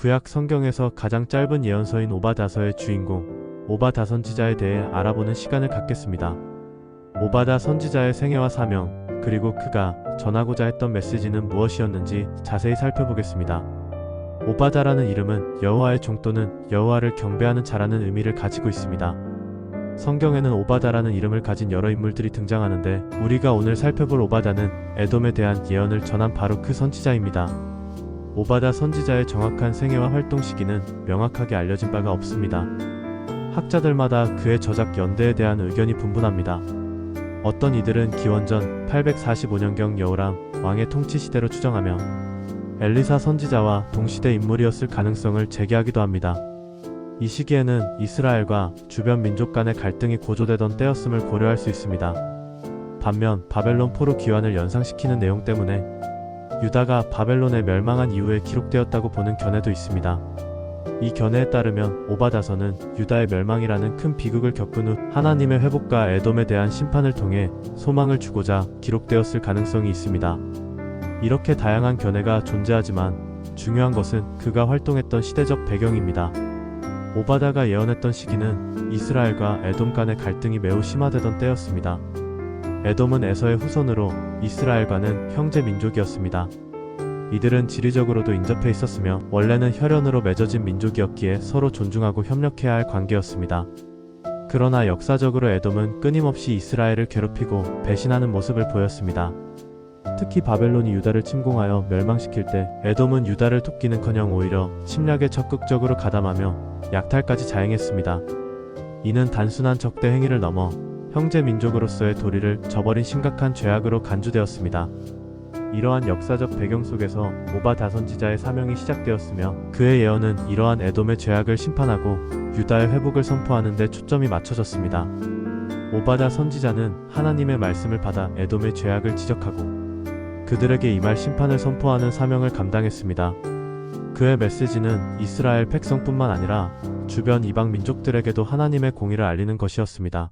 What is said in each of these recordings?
구약 성경에서 가장 짧은 예언서인 오바다서의 주인공 오바다 선지자에 대해 알아보는 시간을 갖겠습니다. 오바다 선지자의 생애와 사명 그리고 그가 전하고자 했던 메시지는 무엇이었는지 자세히 살펴보겠습니다. 오바다라는 이름은 여호와의 종 또는 여호와를 경배하는 자라는 의미를 가지고 있습니다. 성경에는 오바다라는 이름을 가진 여러 인물들이 등장하는데 우리가 오늘 살펴볼 오바다는 에돔에 대한 예언을 전한 바로 그 선지자입니다. 오바다 선지자의 정확한 생애와 활동 시기는 명확하게 알려진 바가 없습니다. 학자들마다 그의 저작 연대에 대한 의견이 분분합니다. 어떤 이들은 기원전 845년경 여호람 왕의 통치 시대로 추정하며 엘리사 선지자와 동시대 인물이었을 가능성을 제기하기도 합니다. 이 시기에는 이스라엘과 주변 민족 간의 갈등이 고조되던 때였음을 고려할 수 있습니다. 반면 바벨론 포로 기환을 연상시키는 내용 때문에 유다가 바벨론에 멸망한 이후에 기록되었다고 보는 견해도 있습니다. 이 견해에 따르면 오바다서는 유다의 멸망이라는 큰 비극을 겪은 후 하나님의 회복과 에돔에 대한 심판을 통해 소망을 주고자 기록되었을 가능성이 있습니다. 이렇게 다양한 견해가 존재하지만 중요한 것은 그가 활동했던 시대적 배경입니다. 오바다가 예언했던 시기는 이스라엘과 에돔 간의 갈등이 매우 심화되던 때였습니다. 에돔은 에서의 후손으로 이스라엘과는 형제 민족이었습니다. 이들은 지리적으로도 인접해 있었으며 원래는 혈연으로 맺어진 민족이었기에 서로 존중하고 협력해야 할 관계였습니다. 그러나 역사적으로 에돔은 끊임없이 이스라엘을 괴롭히고 배신하는 모습을 보였습니다. 특히 바벨론이 유다를 침공하여 멸망시킬 때 에돔은 유다를 돕기는커녕 오히려 침략에 적극적으로 가담하며 약탈까지 자행했습니다. 이는 단순한 적대 행위를 넘어 형제 민족으로서의 도리를 저버린 심각한 죄악으로 간주되었습니다. 이러한 역사적 배경 속에서 오바다 선지자의 사명이 시작되었으며 그의 예언은 이러한 에돔의 죄악을 심판하고 유다의 회복을 선포하는 데 초점이 맞춰졌습니다. 오바다 선지자는 하나님의 말씀을 받아 에돔의 죄악을 지적하고 그들에게 임할 심판을 선포하는 사명을 감당했습니다. 그의 메시지는 이스라엘 백성뿐만 아니라 주변 이방 민족들에게도 하나님의 공의를 알리는 것이었습니다.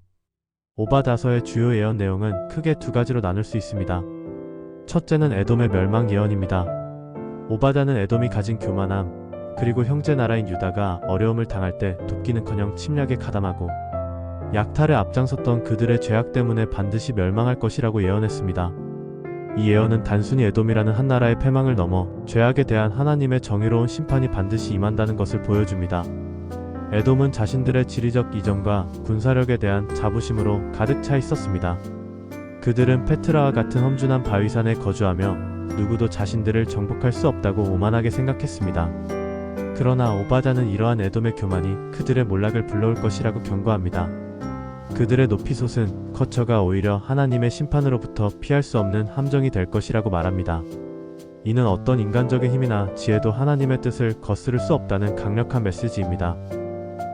오바다서의 주요 예언 내용은 크게 두 가지로 나눌 수 있습니다. 첫째는 에돔의 멸망 예언입니다. 오바다는 에돔이 가진 교만함, 그리고 형제 나라인 유다가 어려움을 당할 때 돕기는커녕 침략에 가담하고 약탈에 앞장섰던 그들의 죄악 때문에 반드시 멸망할 것이라고 예언했습니다. 이 예언은 단순히 에돔이라는 한 나라의 패망을 넘어 죄악에 대한 하나님의 정의로운 심판이 반드시 임한다는 것을 보여줍니다. 에돔은 자신들의 지리적 이점과 군사력에 대한 자부심으로 가득 차 있었습니다. 그들은 페트라와 같은 험준한 바위산에 거주하며 누구도 자신들을 정복할 수 없다고 오만하게 생각했습니다. 그러나 오바다는 이러한 에돔의 교만이 그들의 몰락을 불러올 것이라고 경고합니다. 그들의 높이솟은 거처가 오히려 하나님의 심판으로부터 피할 수 없는 함정이 될 것이라고 말합니다. 이는 어떤 인간적인 힘이나 지혜도 하나님의 뜻을 거스를 수 없다는 강력한 메시지입니다.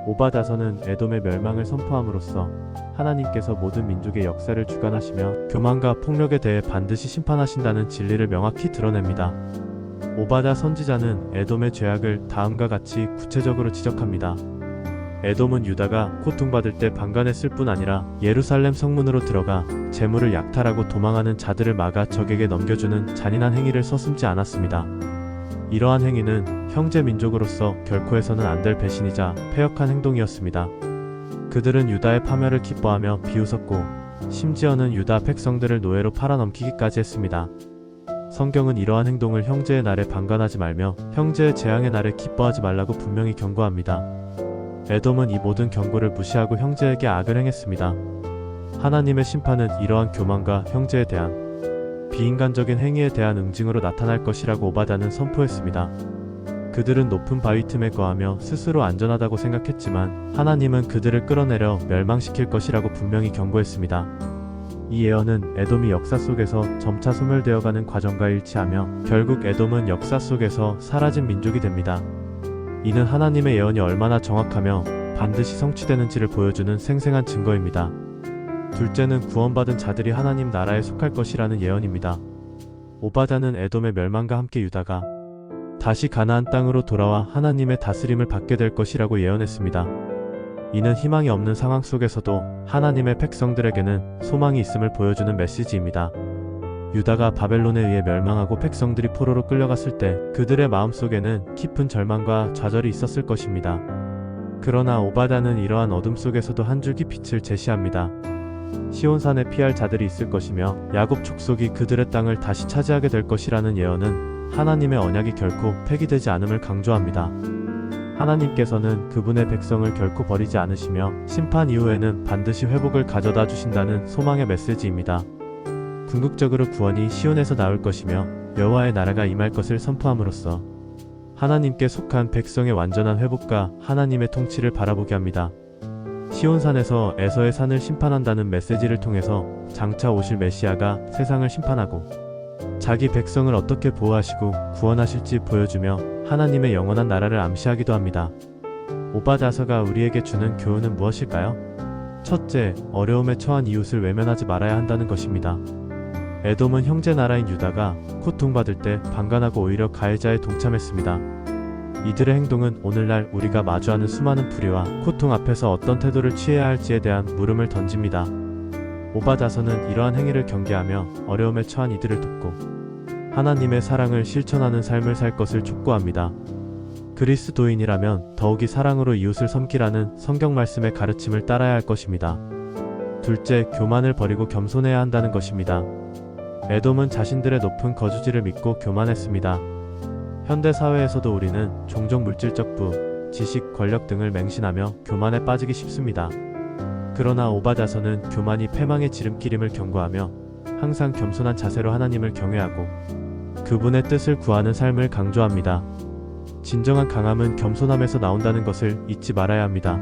오바다서는 에돔의 멸망을 선포함으로써 하나님께서 모든 민족의 역사를 주관하시며 교만과 폭력에 대해 반드시 심판하신다는 진리를 명확히 드러냅니다. 오바다 선지자는 에돔의 죄악을 다음과 같이 구체적으로 지적합니다. 에돔은 유다가 고통받을 때 방관했을 뿐 아니라 예루살렘 성문으로 들어가 재물을 약탈하고 도망하는 자들을 막아 적에게 넘겨주는 잔인한 행위를 서슴지 않았습니다. 이러한 행위는 형제 민족으로서 결코 해서는 안 될 배신이자 폐역한 행동이었습니다. 그들은 유다의 파멸을 기뻐하며 비웃었고 심지어는 유다 백성들을 노예로 팔아넘기기까지 했습니다. 성경은 이러한 행동을 형제의 날에 방관하지 말며 형제의 재앙의 날에 기뻐하지 말라고 분명히 경고합니다. 에돔은 이 모든 경고를 무시하고 형제에게 악을 행했습니다. 하나님의 심판은 이러한 교만과 형제에 대한 비인간적인 행위에 대한 응징으로 나타날 것이라고 오바다는 선포했습니다. 그들은 높은 바위 틈에 거하며 스스로 안전하다고 생각했지만 하나님은 그들을 끌어내려 멸망시킬 것이라고 분명히 경고했습니다. 이 예언은 에돔이 역사 속에서 점차 소멸되어가는 과정과 일치하며 결국 에돔은 역사 속에서 사라진 민족이 됩니다. 이는 하나님의 예언이 얼마나 정확하며 반드시 성취되는지를 보여주는 생생한 증거입니다. 둘째는 구원받은 자들이 하나님 나라에 속할 것이라는 예언입니다. 오바다는 에돔의 멸망과 함께 유다가 다시 가나안 땅으로 돌아와 하나님의 다스림을 받게 될 것이라고 예언했습니다. 이는 희망이 없는 상황 속에서도 하나님의 백성들에게는 소망이 있음을 보여주는 메시지입니다. 유다가 바벨론에 의해 멸망하고 백성들이 포로로 끌려갔을 때 그들의 마음속에는 깊은 절망과 좌절이 있었을 것입니다. 그러나 오바다는 이러한 어둠 속에서도 한 줄기 빛을 제시합니다. 시온산에 피할 자들이 있을 것이며 야곱 족속이 그들의 땅을 다시 차지하게 될 것이라는 예언은 하나님의 언약이 결코 폐기되지 않음을 강조합니다. 하나님께서는 그분의 백성을 결코 버리지 않으시며 심판 이후에는 반드시 회복을 가져다 주신다는 소망의 메시지입니다. 궁극적으로 구원이 시온에서 나올 것이며 여호와의 나라가 임할 것을 선포함으로써 하나님께 속한 백성의 완전한 회복과 하나님의 통치를 바라보게 합니다. 시온산에서 에서의 산을 심판한다는 메시지를 통해서 장차 오실 메시아가 세상을 심판하고 자기 백성을 어떻게 보호하시고 구원하실지 보여주며 하나님의 영원한 나라를 암시하기도 합니다. 오바다서가 우리에게 주는 교훈은 무엇일까요? 첫째, 어려움에 처한 이웃을 외면하지 말아야 한다는 것입니다. 에돔은 형제 나라인 유다가 고통받을 때 방관하고 오히려 가해자에 동참했습니다. 이들의 행동은 오늘날 우리가 마주하는 수많은 불의와 고통 앞에서 어떤 태도를 취해야 할지에 대한 물음을 던집니다. 오바다서는 이러한 행위를 경계하며 어려움에 처한 이들을 돕고 하나님의 사랑을 실천하는 삶을 살 것을 촉구합니다. 그리스도인이라면 더욱이 사랑으로 이웃을 섬기라는 성경 말씀의 가르침을 따라야 할 것입니다. 둘째, 교만을 버리고 겸손해야 한다는 것입니다. 에돔은 자신들의 높은 거주지를 믿고 교만했습니다. 현대 사회에서도 우리는 종종 물질적 부, 지식, 권력 등을 맹신하며 교만에 빠지기 쉽습니다. 그러나 오바다서는 교만이 패망의 지름길임을 경고하며 항상 겸손한 자세로 하나님을 경외하고 그분의 뜻을 구하는 삶을 강조합니다. 진정한 강함은 겸손함에서 나온다는 것을 잊지 말아야 합니다.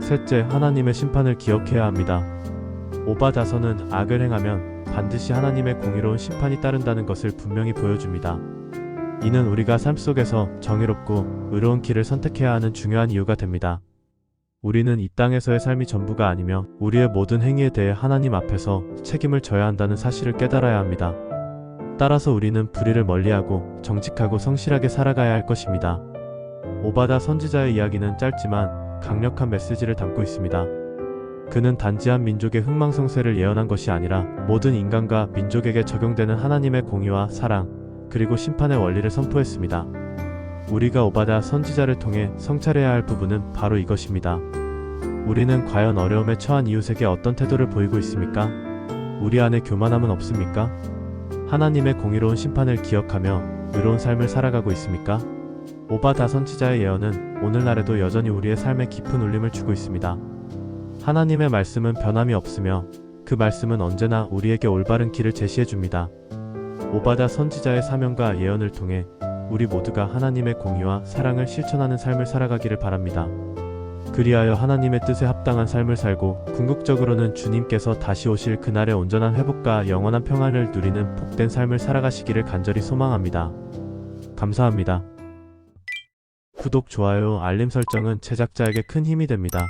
셋째, 하나님의 심판을 기억해야 합니다. 오바다서는 악을 행하면 반드시 하나님의 공의로운 심판이 따른다는 것을 분명히 보여줍니다. 이는 우리가 삶 속에서 정의롭고 의로운 길을 선택해야 하는 중요한 이유가 됩니다. 우리는 이 땅에서의 삶이 전부가 아니며 우리의 모든 행위에 대해 하나님 앞에서 책임을 져야 한다는 사실을 깨달아야 합니다. 따라서 우리는 불의를 멀리하고 정직하고 성실하게 살아가야 할 것입니다. 오바다 선지자의 이야기는 짧지만 강력한 메시지를 담고 있습니다. 그는 단지 한 민족의 흥망성쇠를 예언한 것이 아니라 모든 인간과 민족에게 적용되는 하나님의 공의와 사랑, 그리고 심판의 원리를 선포했습니다. 우리가 오바다 선지자를 통해 성찰해야 할 부분은 바로 이것입니다. 우리는 과연 어려움에 처한 이웃에게 어떤 태도를 보이고 있습니까? 우리 안에 교만함은 없습니까? 하나님의 공의로운 심판을 기억하며 의로운 삶을 살아가고 있습니까? 오바다 선지자의 예언은 오늘날에도 여전히 우리의 삶에 깊은 울림을 주고 있습니다. 하나님의 말씀은 변함이 없으며 그 말씀은 언제나 우리에게 올바른 길을 제시해 줍니다. 오바다 선지자의 사명과 예언을 통해 우리 모두가 하나님의 공의와 사랑을 실천하는 삶을 살아가기를 바랍니다. 그리하여 하나님의 뜻에 합당한 삶을 살고 궁극적으로는 주님께서 다시 오실 그날의 온전한 회복과 영원한 평안을 누리는 복된 삶을 살아가시기를 간절히 소망합니다. 감사합니다. 구독, 좋아요, 알림 설정은 제작자에게 큰 힘이 됩니다.